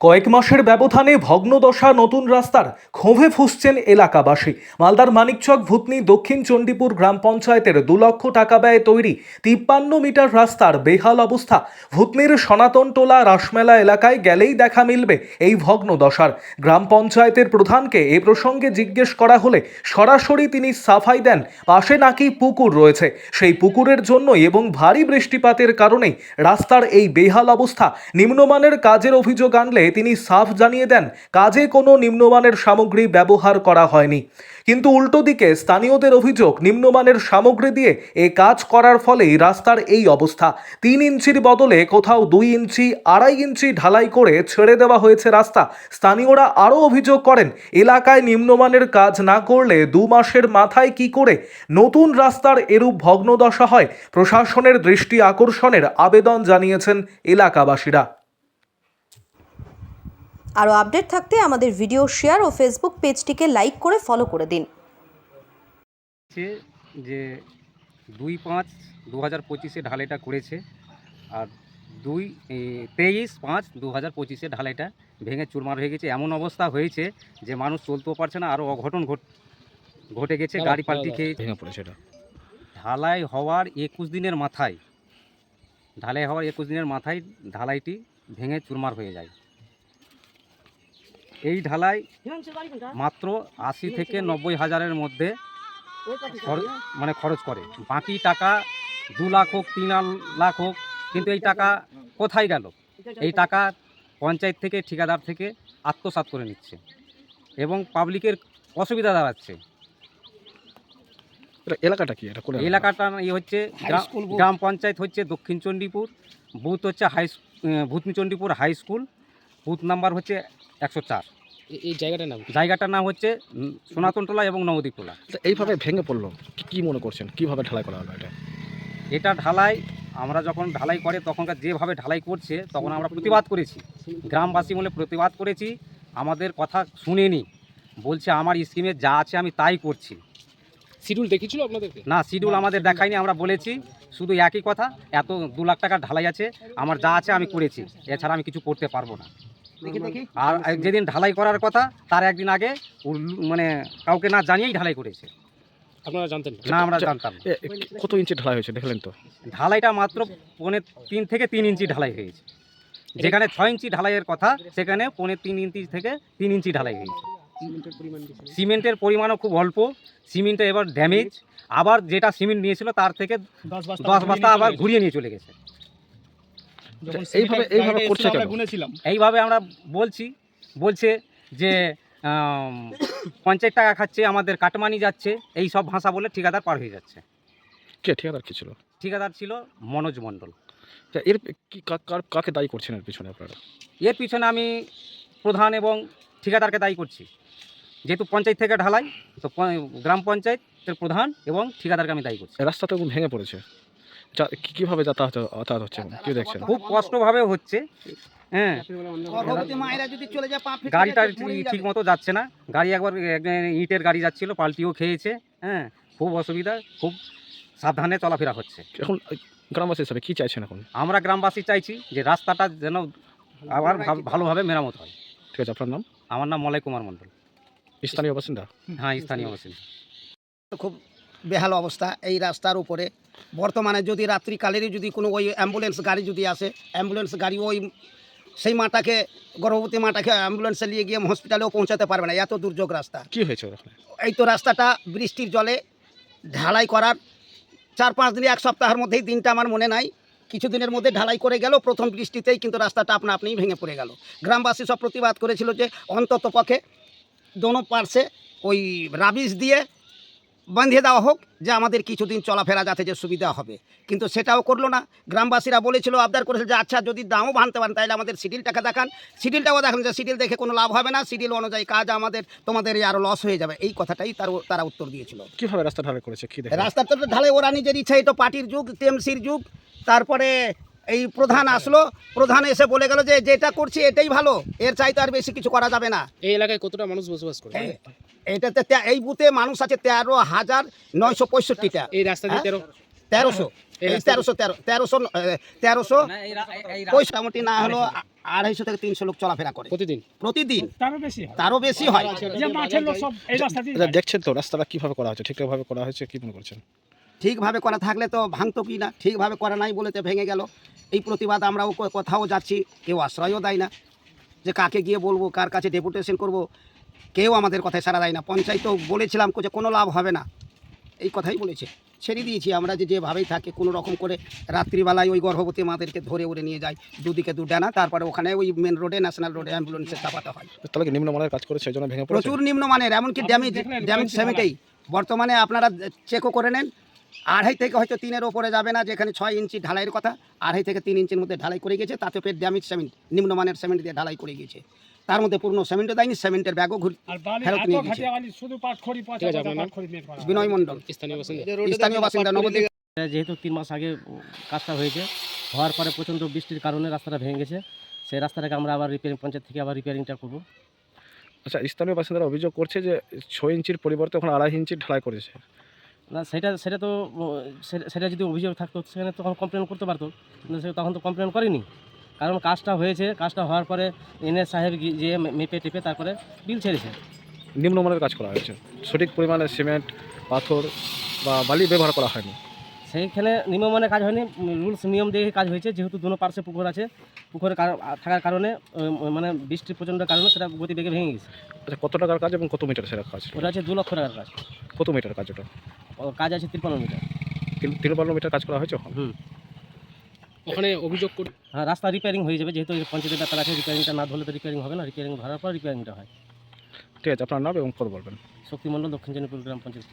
কয়েক মাসের ব্যবধানে ভগ্নদশা নতুন রাস্তার ক্ষোভে ফুসছেন এলাকাবাসী। মালদার মানিকচক ভূতনি দক্ষিণ চণ্ডীপুর গ্রাম পঞ্চায়েতের দু লক্ষ টাকা ব্যয়ে তৈরি তিপ্পান্ন মিটার রাস্তার বেহাল অবস্থা। ভূতনির সনাতন টোলা রাসমেলা এলাকায় গেলেই দেখা মিলবে এই ভগ্নদশার। গ্রাম পঞ্চায়েতের প্রধানকে এ প্রসঙ্গে জিজ্ঞেস করা হলে সরাসরি তিনি সাফাই দেন, পাশে নাকি পুকুর রয়েছে। সেই পুকুরের জন্যই এবং ভারী বৃষ্টিপাতের কারণেই রাস্তার এই বেহাল অবস্থা নিম্নমানের কাজের অভিযোগ আনলে তিনি সাফ জানিয়ে দেন, কাজে কোনো নিম্নমানের সামগ্রী ব্যবহার করা হয়নি। কিন্তু উল্টো দিকে স্থানীয়দের অভিযোগ, নিম্নমানের সামগ্রী দিয়ে এ কাজ করার ফলেই রাস্তার এই অবস্থা। তিন ইঞ্চির বদলে কোথাও দুই ইঞ্চি, আড়াই ইঞ্চি ঢালাই করে ছেড়ে দেওয়া হয়েছে রাস্তা। স্থানীয়রা আরও অভিযোগ করেন, এলাকায় নিম্নমানের কাজ না করলে দু মাসের মাথায় কি করে নতুন রাস্তার এরূপ ভগ্নদশা হয়? প্রশাসনের দৃষ্টি আকর্ষণের আবেদন জানিয়েছেন এলাকাবাসীরা। আরও আপডেট থাকতে আমাদের ভিডিও শেয়ার ও ফেসবুক পেজটিকে লাইক করে ফলো করে দিন। হচ্ছে যে দুই পাঁচ দু হাজার পঁচিশে ঢালাইটা করেছে আর দুই তেইশ পাঁচ দু হাজার পঁচিশে ঢালাইটা ভেঙে চুরমার হয়ে গেছে। এমন অবস্থা হয়েছে যে মানুষ চলতেও পারছে না আরও অঘটন ঘট ঘটে গেছে গাড়ি পাল্টি খেয়ে ভেঙে পড়েছে এটা। ঢালাই হওয়ার একুশ দিনের মাথায় ঢালাই হওয়ার একুশ দিনের মাথায় ঢালাইটি ভেঙে চুরমার হয়ে যায়। এই ঢালাই মাত্র আশি থেকে নব্বই হাজারের মধ্যে মানে খরচ করে। বাকি টাকা দু লাখ হোক তিন লাখ হোক কিন্তু এই টাকা কোথায় গেল? এই টাকা পঞ্চায়েত থেকে ঠিকাদার থেকে আত্মসাৎ করে নিচ্ছে এবং পাবলিকের অসুবিধা দাঁড়াচ্ছে। এলাকাটা কি? এলাকাটা এই হচ্ছে গ্রাম পঞ্চায়েত হচ্ছে দক্ষিণ চণ্ডীপুর বুথ হচ্ছে high Bhutni Chandipur high school booth number হচ্ছে একশো চার। এই জায়গাটার নাম জায়গাটার নাম হচ্ছে সনাতনটোলা এবং নবদ্বীপটোলা এটা এইভাবে ভেঙে পড়ল কি- কি মনে করছেন? কীভাবে ঢালাই করা হলো এটা? এটা ঢালাই আমরা যখন ঢালাই করে তখনকার যেভাবে ঢালাই করছে তখন আমরা প্রতিবাদ করেছি। গ্রামবাসী বলে প্রতিবাদ করেছি আমাদের কথা শুনেনি। বলছে আমার স্কিমে যা আছে আমি তাই করছি। শিডিউল দেখেছিল আপনাদেরকে? না শিডিউল আমাদের দেখায়নি আমরা বলেছি শুধু একই কথা এত দু লাখ টাকার ঢালাই আছে আমার যা আছে আমি করেছি এছাড়া আমি কিছু করতে পারব না। আর যেদিন ঢালাই করার কথা তার একদিন আগে মানে কাউকে না জানিয়েই ঢালাই করেছে। আপনারা জানতেন? না? আমরা জানতাম কত ইঞ্চি ঢালাই হয়েছে দেখলেন তো? ঢালাইটা মাত্র পৌনে তিন থেকে তিন ইঞ্চি ঢালাই হয়েছে। যেখানে ছয় ইঞ্চি ঢালাইয়ের কথা সেখানে পৌনে তিন ইঞ্চি থেকে তিন ইঞ্চি ঢালাই হয়েছে। সিমেন্টের পরিমাণও খুব অল্প। সিমেন্টে এবার ড্যামেজ আবার যেটা সিমেন্ট নিয়েছিল তার থেকে দশ বস্তা আবার ঘুরিয়ে নিয়ে চলে গেছে। এইভাবে এইভাবে করছে এইভাবে আমরা বলছি বলছে যে পঞ্চায়েত টাকা খাচ্ছে আমাদের কাটমানি যাচ্ছে এই সব ভাষা বলে ঠিকাদার পার হয়ে যাচ্ছে। কে ঠিকাদার কি ছিল? ঠিকাদার ছিল মনোজ মণ্ডল। তা এর কি কাকে দায়ী করছেন এর পিছনে আপনারা? এর পিছনে আমি প্রধান এবং ঠিকাদারকে দায়ী করছি। যেহেতু পঞ্চায়েত থেকে ঢালাই তো গ্রাম পঞ্চায়েতের প্রধান এবং ঠিকাদারকে আমি দায়ী করছি। রাস্তা তো ভেঙে পড়েছে? কীভাবে যাতায়াত যাতায়াত হচ্ছে? কি দেখছেন? খুব কষ্টভাবে হচ্ছে। হ্যাঁ। গাড়িটা ঠিক মতো যাচ্ছে না। গাড়ি একবার এক- ইটের গাড়ি যাচ্ছিল পাল্টিও খেয়েছে হ্যাঁ। খুব অসুবিধা খুব সাবধানে চলাফেরা হচ্ছে। এখন গ্রামবাসী হিসাবে কি চাইছেন এখন? আমরা গ্রামবাসী চাইছি যে রাস্তাটা যেন আবার ভালোভাবে মেরামত হয়। ঠিক আছে আপনার নাম? আমার নাম মলয় কুমার মণ্ডল। স্থানীয় বাসিন্দা? হ্যাঁ স্থানীয় বাসিন্দা। খুব বেহাল অবস্থা এই রাস্তার উপরে। বর্তমানে যদি রাত্রিকালেরই যদি কোনো ওই অ্যাম্বুলেন্স গাড়ি যদি আসে অ্যাম্বুলেন্স গাড়ি ওই সেই মাটাকে গর্ভবতী মাটাকে অ্যাম্বুলেন্সে নিয়ে গিয়ে হসপিটালেও পৌঁছাতে পারবে না এত দুর্যোগ রাস্তা। কি হয়েছে এই তো রাস্তাটা বৃষ্টির জলে ঢালাই করার চার পাঁচ দিন এক সপ্তাহের মধ্যেই দিনটা আমার মনে নাই। কিছুদিনের মধ্যে ঢালাই করে গেল প্রথম বৃষ্টিতেই কিন্তু রাস্তাটা আপনা আপনিই ভেঙে পড়ে গেল। গ্রামবাসী সব প্রতিবাদ করেছিল যে অন্তত পক্ষে দোনো পার্শ্বে ওই রাবিশ দিয়ে বাঁধিয়ে দেওয়া হোক যে আমাদের কিছুদিন চলাফেরা যাতে যে সুবিধা হবে। কিন্তু সেটাও করল না। গ্রামবাসীরা বলেছিল আবদার করেছিল যে আচ্ছা যদি দামও ভাঙতে পারেন তাহলে আমাদের সিডিলটাকে দেখান। সিডিলটাও দেখান যে সিডিল দেখে কোনো লাভ হবে না। সিডিল অনুযায়ী কাজ আমাদের তোমাদের আরও লস হয়ে যাবে। এই কথাটাই তার তারা উত্তর দিয়েছিল। কীভাবে রাস্তা ঢালাই করেছে কি রাস্তাটা তো ঢালে ওরা নিজের ইচ্ছা এটা পার্টির যুগ টিএমসির যুগ। তারপরে এই প্রধান আসলো প্রধান এসে বলে গেল যে যেটা করছি এটাই ভালো। এর চাইতে আর বেশি কিছু করা যাবে না। এই এলাকায় কতটা মানুষ বসবাস করে? এটাতে এই বুথে মানুষ আছে তেরো হাজার নয়শো পঁয়ষট্টিটা। এই রাস্তা দিয়ে হ্যাঁ? তেরো। তেরোশো। এই এই তেরোশো তেরো তেরোশো তেরোশো পয়সা মোটামুটি না হলো আড়াইশো। থেকে তিনশো লোক চলাফেরা করে। প্রতিদিন? প্রতিদিন। তারও বেশি হয়। তারও বেশি হয়। যে মাঠের লোক সব এই রাস্তা দিয়ে আচ্ছা দেখছেন তো রাস্তাটা কীভাবে করা হচ্ছে? ঠিকঠাকভাবে করা হয়েছে কি মনে করছেন? ঠিকভাবে করা থাকলে তো ভাঙতো কি না? ঠিকভাবে করা নাই বলে তো ভেঙে গেল। এই প্রতিবাদ আমরাও কোথাও যাচ্ছি কেউ আশ্রয়ও দেয় না। যে কাকে গিয়ে বলব কার কাছে ডেপুটেশন করব কেউ আমাদের কথায় সারা দেয় না। পঞ্চায়েতও বলেছিলাম যে কোনো লাভ হবে না। এই কথাই বলেছে। ছেড়ে দিয়েছি আমরা যে যেভাবেই থাকে কোনো রকম করে রাত্রিবেলায় ওই গর্ভবতী মাদেরকে ধরে উড়ে নিয়ে যায় দুদিকে দু ডানা তারপরে ওখানে ওই মেন রোডে ন্যাশনাল রোডে অ্যাম্বুলেন্সে চাপাতে হয়। তাহলে কি নিম্নমানের কাজ করেছে এই জন্য ভেঙে প্রচুর নিম্নমানের এমনকি ড্যামেজ ড্যামেজ সেমিটেই বর্তমানে আপনারা চেকও করে নেন। আড়াই থেকে হয়তো তিনের ওপরে যাবে না যেখানে ছয় ইঞ্চি ঢালাইয়ের কথা আড়াই থেকে তিন ইঞ্চির মধ্যে ঢালাই করে গেছে তাতে পেট ড্যামেজ সিমেন্ট নিম্নমানের সিমেন্ট দিয়ে ঢালাই করে গেছে। তার মধ্যে পূর্ণ সিমেন্টও দেয়নি সিমেন্টের ব্যাগও ঘুর ফেরত নিয়ে গেছে। বিনয় মণ্ডল। স্থানীয় বাসিন্দা। নবদ্বীপ। যেহেতু তিন মাস আগে কাজটা হয়েছে হওয়ার পরে প্রচণ্ড বৃষ্টির কারণে রাস্তাটা ভেঙে গেছে। সেই রাস্তাটাকে আমরা আবার রিপেয়ারিং পঞ্চায়েত থেকে আবার রিপেয়ারিংটা করব। আচ্ছা স্থানীয় বাসিন্দারা অভিযোগ করছে যে ছয় ইঞ্চির পরিবর্তে এখন আড়াই ইঞ্চি ঢালাই করেছে। না সেটা সেটা তো সেটা যদি অভিযোগ থাকতো সেখানে তখন কমপ্লেন করতে পারতো। কিন্তু সে তখন তো কমপ্লেন করেনি। কারণ কাজটা হয়েছে কাজটা হওয়ার পরে এনএ সাহেব গিয়ে মেপে টেপে তারপরে বিল ছেড়েছে। নিম্নমানের কাজ করা হয়েছে। সঠিক পরিমাণে সিমেন্ট পাথর বা বালি ব্যবহার করা হয়নি। সেইখানে নিম্নমানের কাজ হয়নি রুলস নিয়ম দিয়ে কাজ হয়েছে যেহেতু দুনো পার্শ্বে পুকুর আছে পুকুরের কার- থাকার কারণে মানে বৃষ্টি প্রচণ্ড কারণে সেটা গতিবেগে ভেঙে গেছে। আচ্ছা কত টাকার কাজ এবং কত মিটার সেটা কাজ? ওটা আছে দু লক্ষ টাকার কাজ। কত মিটার কাজ ওটা? কাজ আছে তিরপান্ন মিটার। তিরুপান্ন মিটার কাজ করা হয়েছে হুম। ওখানে অভিযোগ করি হ্যাঁ রাস্তা রিপেয়ারিং হয়ে যাবে যেহেতু পঞ্চায়েতের ব্যাপার আছে রিপেয়ারিংটা না ধরলে তো রিপেয়ারিং হবে না রিপেয়ারিং ধরার পর রিপেয়ারিংটা হয়। ঠিক আছে আপনার নাম এবং পদ বলবেন। শক্তিমণ্ডল দক্ষিণ জনপুর গ্রাম পঞ্চায়েত।